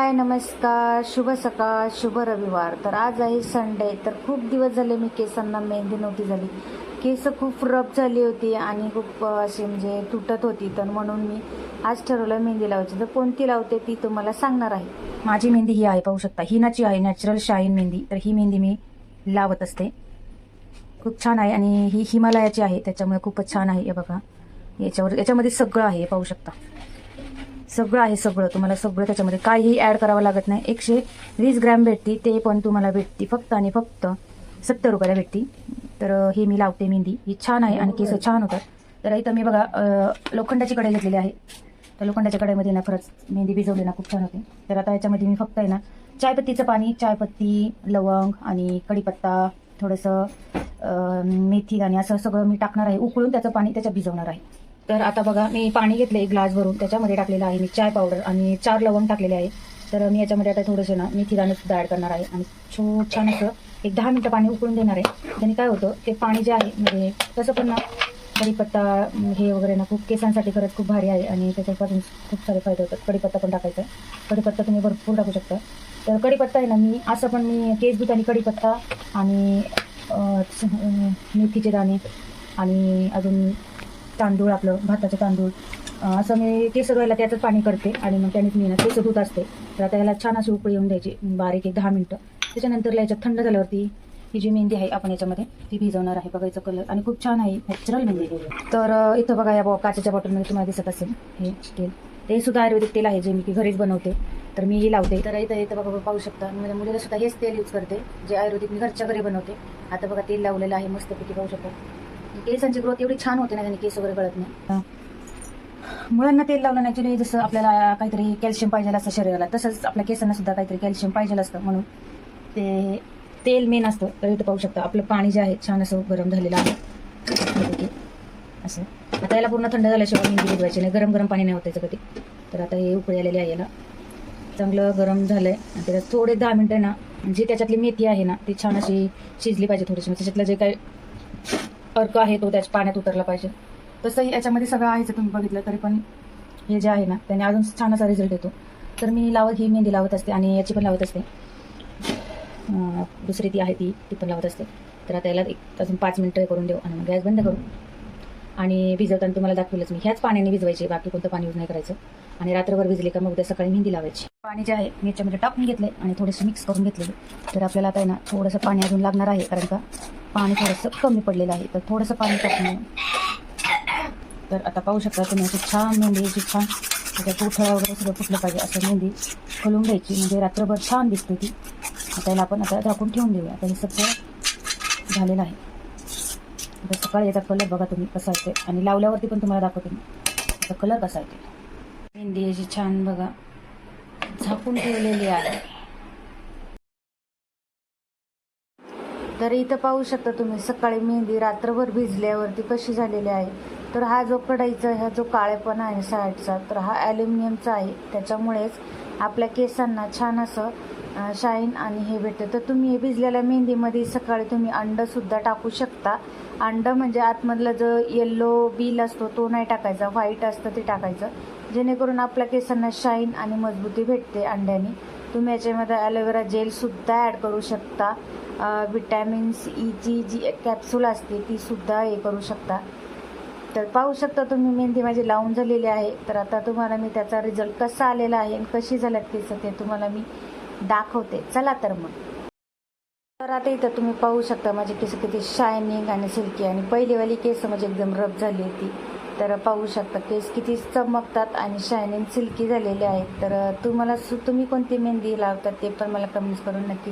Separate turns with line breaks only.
हाय नमस्कार शुभ सकाळ शुभ रविवार. तर आज आहे संडे तर खूप दिवस झाले मी केसांना मेहंदी नव्हती झाली. केस खूप रफ झाली होती आणि खूप अशी म्हणजे तुटत होती. तर म्हणून मी आज ठरवलं मेहंदी लावायची. तर कोणती लावते ती तुम्हाला सांगणार आहे.
माझी मेहंदी ही आहे पाहू शकता. हिनाची आहे नॅचरल शाईन मेहंदी. तर ही मेहंदी मी लावत असते. खूप छान आहे आणि ही हिमालयाची आहे त्याच्यामुळे खूपच छान आहे हे बघा. याच्यावर याच्यामध्ये सगळं आहे हे पाहू शकता. सगळं आहे सगळं. तुम्हाला सगळं त्याच्यामध्ये काहीही ॲड करावं लागत नाही. एकशे वीस ग्रॅम भेटती ते पण तुम्हाला भेटती फक्त आणि फक्त सत्तर रुपयाला भेटती. तर हे ही मी लावते मेहंदी. ही छान आहे आणि केस छान होतात. तर इथं मी बघा लोखंडाची कढई घेतलेली आहे. तर लोखंडाच्या कढईमध्ये ना खरंच मेहंदी भिजवली ना खूप छान होते. तर आता याच्यामध्ये मी फक्त आहे ना चायपत्तीचं पाणी चायपत्ती लवंग आणि कढीपत्ता थोडंसं मेथी आणि असं सगळं मी टाकणार आहे. उकळून त्याचं पाणी त्याच्यात भिजवणार आहे. तर आता बघा मी पाणी घेतलं एक ग्लास भरून त्याच्यामध्ये टाकलेलं आहे मी चाय पावडर आणि चार लवंग टाकलेले आहे. तर मी याच्यामध्ये आता थोडंसं ना मेथी दाणे सुद्धा ॲड करणार आहे आणि छो छान असं एक दहा मिनटं पाणी उकळून देणार आहे. त्याने काय होतं ते पाणी जे आहे म्हणजे तसं पण ना कढीपत्ता हे वगैरे ना खूप केसांसाठी खरंच खूप भारी आहे आणि त्याच्यापासून खूप सारे फायदे होतात. कढीपत्ता पण टाकायचा आहे. कढीपत्ता तुम्ही भरपूर टाकू शकता. तर कढीपत्ता आहे ना मी असं पण मी केस आणि कढीपत्ता आणि मेथीचे दाणे आणि अजून तांदूळ आपलं भाताचं तांदूळ. असं मी केसर व्हायला त्याचंच पाणी करते आणि मग त्यानेच मी ना केसर धुत असते. तर आता याला छान अशी उकळी येऊन द्यायची बारीक एक दहा मिनटं. त्याच्यानंतर याच्यात थंड झाल्यावरती ही जी मेहंदी आहे आपण याच्यामध्ये ती भिजवणार आहे. बघायचं कलर आणि खूप छान आहे नॅचरल मेहंदी. तर इथं बघा या काचेच्या बॉटलमध्ये तुम्हाला दिसत असेल हे तेल. ते सुद्धा आयुर्वेदिक तेल आहे जे मी की घरीच बनवते. तर मी हे लावते. तर इथं इथं बघा पाहू शकता. माझ्या मुलीला सुद्धा हेच तेल यूज करते जे आयुर्वेदिक मी घरच्या घरी बनवते. आता बघा तेल लावलेलं आहे मस्तपैकी पाहू शकता. केसांची ग्रोथ एवढी छान होते ना त्यांनी केस वगैरे गळत नाही. मुलांना तेल लावलं नाही जसं आपल्याला काहीतरी कॅल्शियम पाहिजे असतं शरीराला तसंच आपल्या केसांना सुद्धा काहीतरी कॅल्शियम पाहिजे असतं. म्हणून ते तेल मेन असतं. रेट पाहू शकता. आपलं पाणी जे आहे छान असं गरम झालेलं आहे. असं. आता याला पूर्ण थंड झाल्याशिवाय मेहंदी भिजवायची नाही. गरम गरम पाणी नाही होतं कधी. तर आता हे उकळी आलेली आहे याला. चांगलं गरम झालंय. आणि त्याला थोडे दहा मिनटं ना जी त्याच्यातली मेथी आहे ना ती छान अशी शिजली पाहिजे थोडीशी. त्याच्यातलं जे काही अर्क आहे तो त्याच्या पाण्यात उतरला पाहिजे. तसंही याच्यामध्ये सगळं आहे जर तुम्ही बघितलं तरी पण हे जे आहे ना त्याने अजून छान असा रिझल्ट येतो. तर मी लावत ही मेहंदी लावत असते आणि याची पण लावत असते. दुसरी ती आहे ती ती पण लावत असते. तर आता याला एक अजून पाच मिनटं करून देऊ आणि मग गॅस बंद करू. आणि भिजवताना तुम्हाला दाखवलंच मी ह्याच पाण्याने भिजवायचे बाकी कोणतं पाणी यूज नाही करायचं. आणि रात्रभर भिजली का मग उद्या सकाळी मेहंदी लावायची. पाणी जे आहे मी याच्यामध्ये टाकून घेतले आणि थोडेसे मिक्स करून घेतलेले. तर आपल्याला आता आहे ना थोडंसं पाणी अजून लागणार आहे कारण का पाणी थोडंसं कमी पडलेलं आहे. तर थोडंसं पाणी टाकून तर आता पाहू शकता तुम्ही अशी छान मेहंदी जी छान त्याच्या पोठळा वगैरे सगळं फुटलं पाहिजे असं मेहंदी खोलून घ्यायची. म्हणजे रात्रभर छान दिसते ती. आता याला आपण आता झाकून ठेवून देऊया. आता हे सगळं झालेलं आहे. आता सकाळी याचा कलर बघा तुम्ही कसा येते आणि लावल्यावरती पण तुम्हाला दाखवते मी. याचा कलर कसा येते मेहंदी अशी छान बघा. झाकून ठेवलेली आहे.
तर इथं पाहू शकता तुम्ही सकाळी मेहंदी रात्रभर भिजल्यावरती कशी झालेली आहे. तर हा जो कढईचा हा जो काळेपणा आहे साईडचा तर हा ॲल्युमिनियमचा आहे. त्याच्यामुळेच आपल्या केसांना छान असं शाईन आणि हे भेटतं. तर तुम्ही हे भिजलेल्या मेहंदीमध्ये सकाळी तुम्ही अंडंसुद्धा टाकू शकता. अंडं म्हणजे आतमधला जो येल्लो बिल असतो तो नाही टाकायचा. व्हाईट असतं ते टाकायचं. जेणेकरून आपल्या केसांना शाईन आणि मजबूती भेटते अंड्याने. तुम्ही याच्यामध्ये ॲलोवेरा जेलसुद्धा ॲड करू शकता. विटॅमिन ईची e जी कॅप्सूल असते ती सुद्धा हे करू शकता. तर पाहू शकता तुम्ही मेहंदी माझी लावून झालेली आहे. तर आता तुम्हाला मी त्याचा रिझल्ट कसा आलेला आहे आणि कशी झाल्यात केसं ते तुम्हाला मी दाखवते. चला तर मग. तर आता इथं तुम्ही पाहू शकता माझे केस किती शायनिंग आणि सिल्की आणि पहिलीवाली केस म्हणजे एकदम रफ झाली होती. तर पाहू शकता केस किती चमकतात आणि शायनिंग सिल्की झालेले आहेत. तर तुम्हाला सु तुम्ही कोणती मेहंदी लावतात ते पण मला कमेंट्स करून नक्की